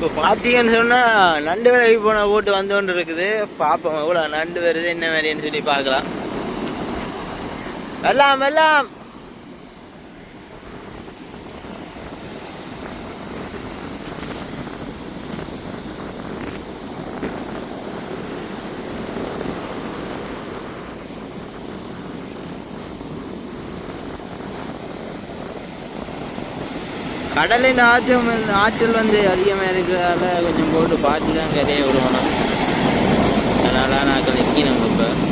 இப்போ பார்த்தீங்கன்னு சொன்னால் நண்டு விலைக்கு போன போட்டு வந்து கொண்டு இருக்குது. பார்ப்போம் எவ்வளோ நண்டு வருது என்ன வேலைன்னு சொல்லி பார்க்கலாம். எல்லாம் எல்லாம் கடலின் ஆற்றம் வந்து- ஆற்றல் வந்து அதிகமாக இருக்கிறதால கொஞ்சம் போட்டு பார்த்து தான் கரையை விடுவோம். அதனால நாங்கள் நிற்கணும் இப்போ.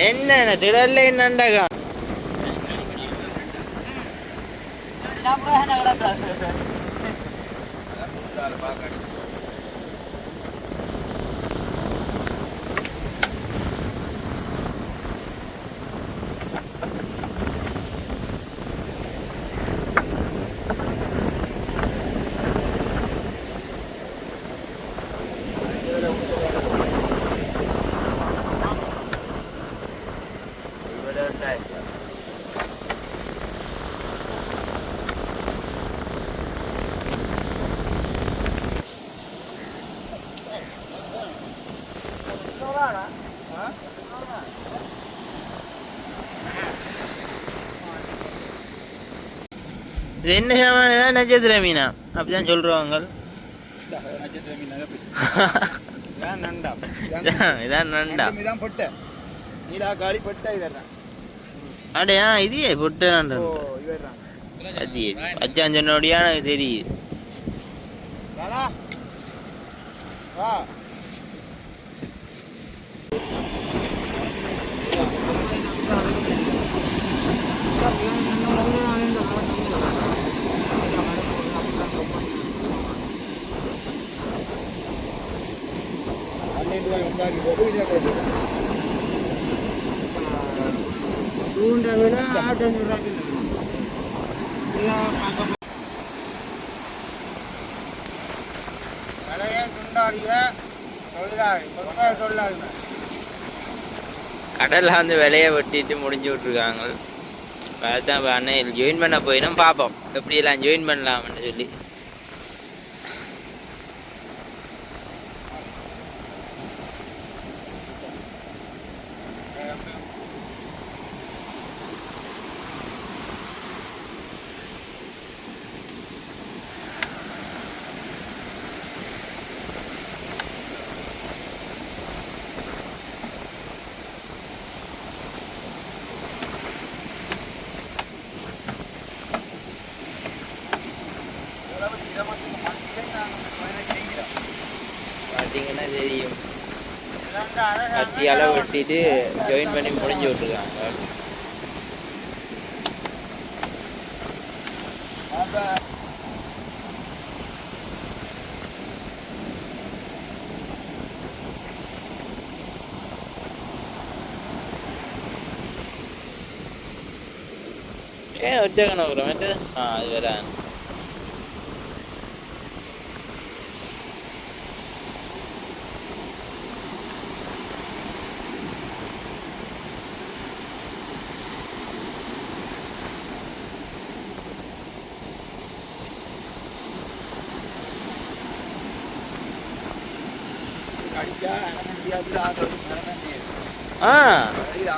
என்ன திடல்ல என்னண்டகா இது என்ன சாமான தான் நட்சத்திர மீனா அப்படிதான் சொல்றவங்க நட்சத்திர மீனா நண்டா இதான் நண்டா. இதான் பொட்டை நீலா காளி பொட்டை இவர்றான் அடையா இதே பொட்டு நண்டா. இவர்றான் அது அச்சான் சொன்னோடியா எனக்கு தெரியுது தாடா வா கடல்ல வந்து விலையை வெட்டிட்டு முடிஞ்சு விட்ருக்காங்க அதுதான் இப்போ அண்ணன் ஜாயின் பண்ண போயிடும் பார்ப்போம். எப்படியெல்லாம் ஜாயின் பண்ணலாம்னு சொல்லி. பார்த்தீங்கன்னா தெரியும் கத்தியால வெட்டிட்டு ஜாயின் பண்ணி முடிஞ்சு விட்டுருக்காங்க. ஏன் ஒற்ற கணக்கு ஆ அது வேற.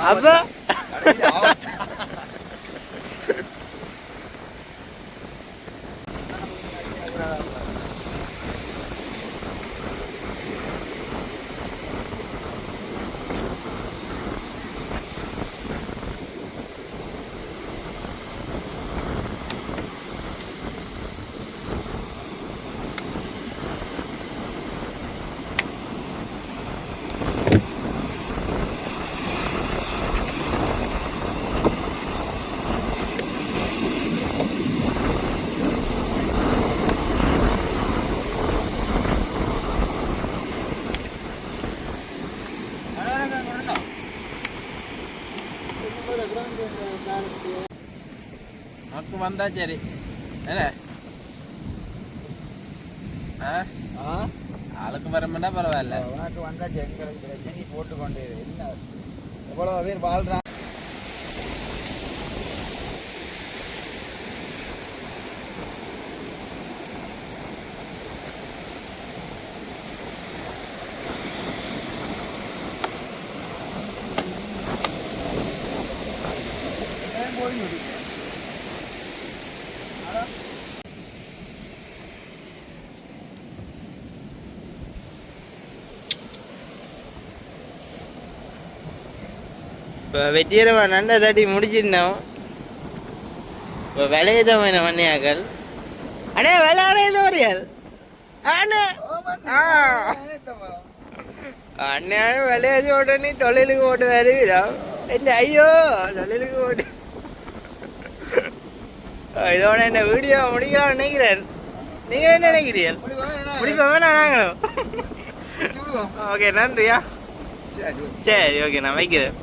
అబ్బా வந்தா சரி. என்ன? ஆ? ஆளுக்கு வரமுன்னா பரவாயில்ல. உனக்கு வந்தாச்சு எங்களுக்கு பிரச்சனை நீ போட்டுக்கொண்டே. என்ன? எவ்வளோ பேர் வாழ்றான் ஏன் போய் விடு? இப்போ வெற்றிகரமாக நல்ல தட்டி முடிச்சிருந்தோம். இப்போ விளையதான் வேணும் மண்ணியாக்கள் அண்ணே விளையாட வரையால் அண்ணே. ஆ. அண்ணன் விளையாச்சு உடனே தொழிலுக்கு ஓட்டு வருவீரா என்ன ஐயோ தொழிலுக்கு ஓட்டு இதோட என்ன வீடியோ முடிக்கலாம்னு நினைக்கிறேன். நீங்க என்ன நினைக்கிறீர்கள்? என்ன? முடிப்போம் வேணாம் நாங்களும். ஓகே நன்றியா? சரி ஓகே நான் வைக்கிறேன்.